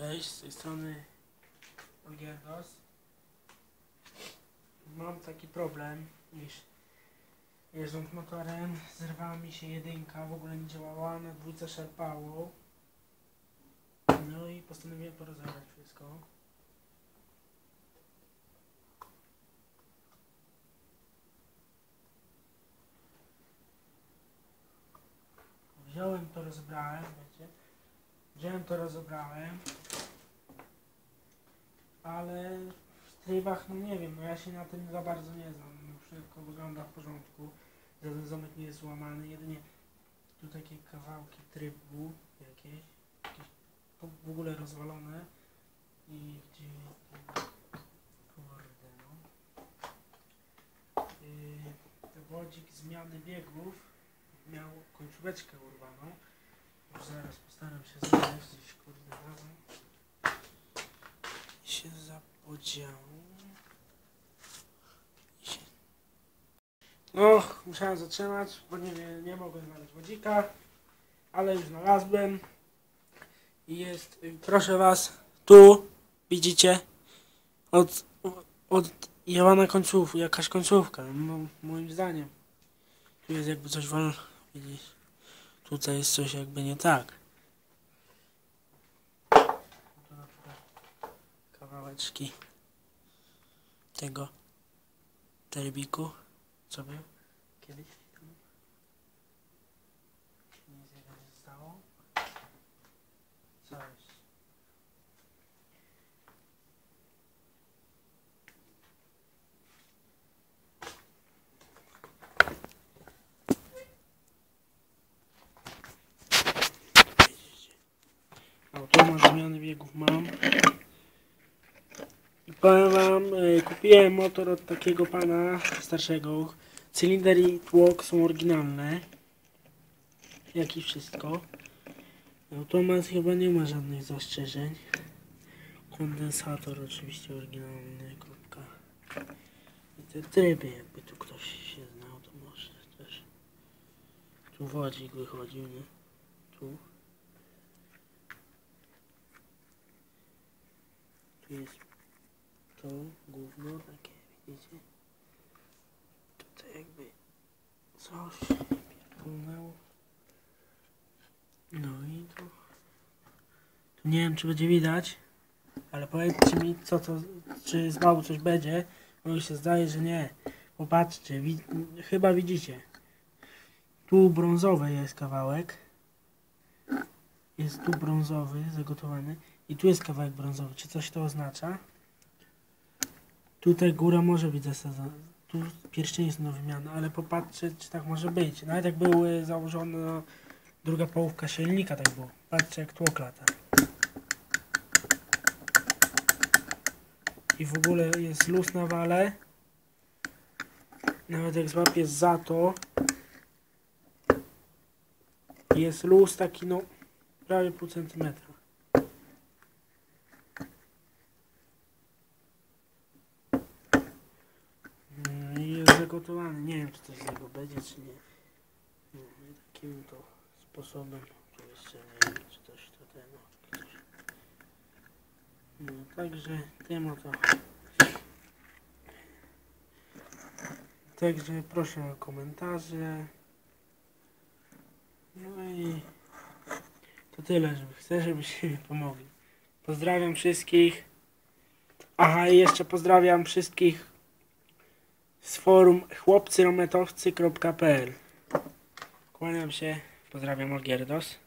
Cześć, z tej strony Olgierdos. Mam taki problem, iż jeżdżąc motorem zerwała mi się jedynka, w ogóle nie działała, na dwójce szarpało. No i postanowiłem porozebrać wszystko. Wziąłem to, rozebrałem, wiecie. Wziąłem to, rozebrałem. Ale w trybach, no nie wiem, no ja się na tym za bardzo nie znam. No, wszystko wygląda w porządku. Żaden zamek nie jest złamany, jedynie tu takie kawałki trybu jakieś, jakieś w- ogóle rozwalone i gdzie kurde no. Yy, wodzik zmiany biegów miał końcóweczkę urwaną. Już zaraz postaram się znaleźć gdzieś kurde razem. Się zapodziało. No, musiałem zatrzymać, bo nie, nie, mogłem znaleźć wodzika, ale już znalazłem. I jest, proszę was, tu widzicie, od, od jebana końców, jakaś końcówka, no, moim zdaniem. Tu jest jakby coś wolno, widzisz. Tutaj jest coś jakby nie tak. Tu na przykład Kawałeczki tego terbiku, co był kiedyś. Nic nie zostało. Co jest? Automat zmiany biegów mam. Powiem wam, y, kupiłem motor od takiego pana starszego. Cylinder i tłok są oryginalne. Jak i wszystko. Automat chyba nie ma żadnych zastrzeżeń. Kondensator oczywiście oryginalny, kropka. I te tryby, jakby tu ktoś się znał, to może też. Tu wodzik wychodził, nie? Tu. Tu jest to gówno takie, widzicie? Tutaj jakby coś pierdolnęło. No i tu. Tu nie wiem czy będzie widać, ale powiedzcie mi co to, czy znowu coś będzie, bo mi się zdaje, że nie. Popatrzcie, wi chyba widzicie. Tu brązowy jest kawałek. Jest tu brązowy, zagotowany. I tu jest kawałek brązowy. Czy coś to oznacza? Tutaj góra może być zasadzona. Tu pierścienie jest do wymiany, ale popatrzcie, czy tak może być. Nawet jak były założone druga połówka silnika, tak było. Patrzcie, jak tłok lata. I w ogóle jest luz na wale. Nawet jak złapię za to, jest luz taki, no, prawie pół centymetra. Zagotowany. Nie wiem, czy coś z niego będzie, czy nie. No, takim to sposobem. Jeszcze nie wiem, czy coś tutaj, no, coś. No, także tym oto. Także proszę o komentarze. No i to tyle, żeby chcę, żebyście mi pomogli. Pozdrawiam wszystkich. Aha, i jeszcze pozdrawiam wszystkich z forum chłopcyrometowcy.pl Kłaniam się, pozdrawiam Olgierdos.